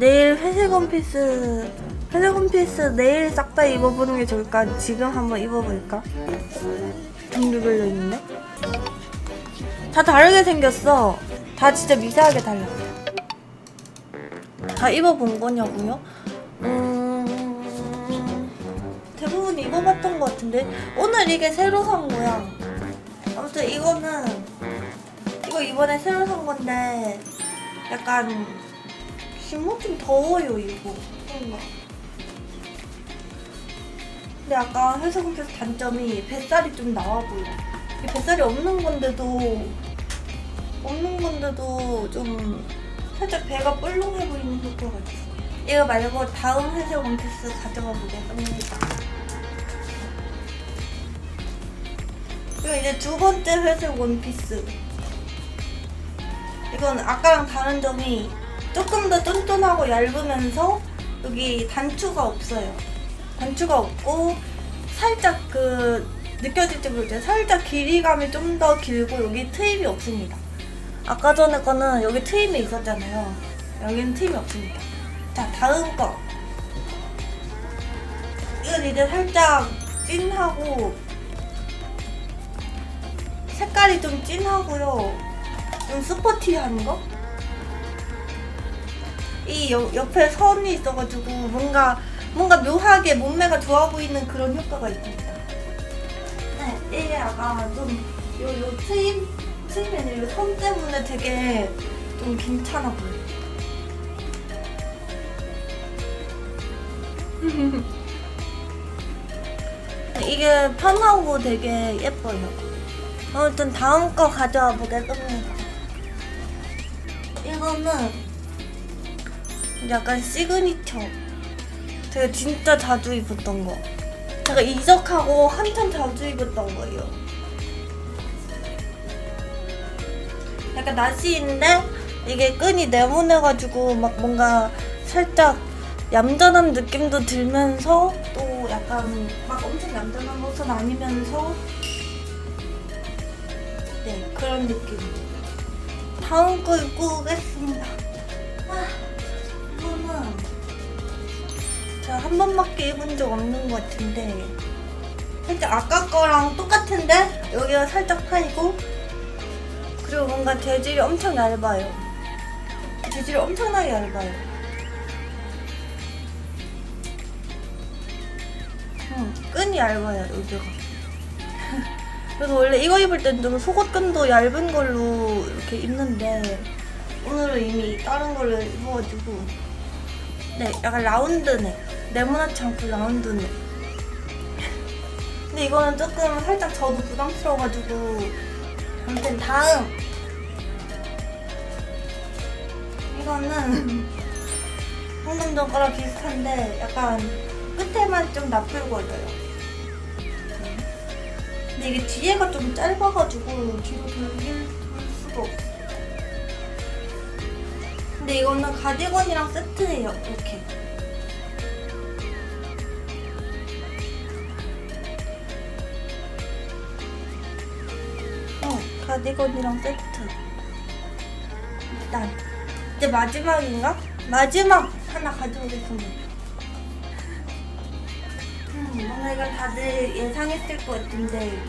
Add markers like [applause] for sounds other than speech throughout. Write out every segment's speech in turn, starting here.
내일 회색 원피스 회색 원피스 내일 싹 다 입어보는 게 좋을까? 지금 한번 입어볼까? 종류 걸려 있네. 다 다르게 생겼어. 다 진짜 미세하게 달라. 다 입어본 거냐고요? 음... 대부분 입어봤던 것 같은데 오늘 이게 새로 산 거야. 아무튼 이거는 이거 이번에 새로 산 건데 약간 기모 좀 더워요 이거 뭔가. 근데 아까 회색 원피스 단점이 뱃살이 좀 나와 보여. 이 뱃살이 없는 건데도 없는 건데도 좀 살짝 배가 뿔렁해 보이는 효과가 있어. 이거 말고 다음 회색 원피스 가져가 보겠습니다. 그리고 이제 두 번째 회색 원피스. 이건 아까랑 다른 점이 조금 더 쫀쫀하고 얇으면서 여기 단추가 없어요. 단추가 없고 살짝 그 느껴질지 모르겠어요. 살짝 길이감이 좀 더 길고 여기 트임이 없습니다. 아까 전에 거는 여기 트임이 있었잖아요. 여기는 트임이 없습니다. 자 다음 거. 이건 이제 살짝 찐하고 색깔이 좀 진하고요. 좀 스포티한 거? 이 여- 옆에 선이 있어가지고 뭔가 뭔가 묘하게 몸매가 좋아 보이는 그런 효과가 있습니다. 네, 이게 약간 좀요 요 트임 트임이 아니라 요선 때문에 되게 좀 괜찮아 보여. [laughs] 이게 편하고 되게 예뻐요. 아무튼 다음 거 가져와 보겠습니다. 이거는 약간 시그니처. 제가 진짜 자주 입었던 거. 제가 이적하고 한참 자주 입었던 거예요. 약간 나시인데 이게 끈이 네모내가지고 막 뭔가 살짝 얌전한 느낌도 들면서 또 약간 막 엄청 얌전한 것은 아니면서 네 그런 느낌. 다음 거 입고 오겠습니다. 제가 한 번밖에 입은 적 없는 것 같은데 살짝 아까 거랑 똑같은데 여기가 살짝 파이고 그리고 뭔가 재질이 엄청 얇아요. 재질이 엄청나게 얇아요. 응, 끈이 얇아요 여기가. [laughs] 그래서 원래 이거 입을 땐 좀 속옷끈도 얇은 걸로 이렇게 입는데 오늘은 이미 다른 걸로 입어가지고 네 약간 라운드네 네모나지 않고 라운드네 근데 이거는 조금 살짝 저도 부담스러워가지고 아무튼 다음 이거는 [laughs] 거랑 비슷한데 약간 끝에만 좀 나풀거려요 근데 이게 뒤에가 좀 짧아가지고 뒤로 돌릴 돌 수가 없어. 근데 이거는 가디건이랑 세트예요. 이렇게. 가디건이랑 세트. 일단 이제 마지막인가? 마지막 하나 가져오겠습니다. 음, 뭔가 이건 다들 예상했을 것 같은데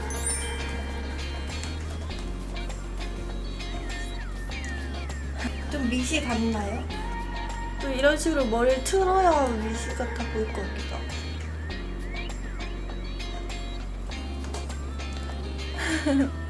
좀 미시 같나요? 또 이런 식으로 머리를 틀어야 미시 같아 보일 것 같기도 하고 [laughs]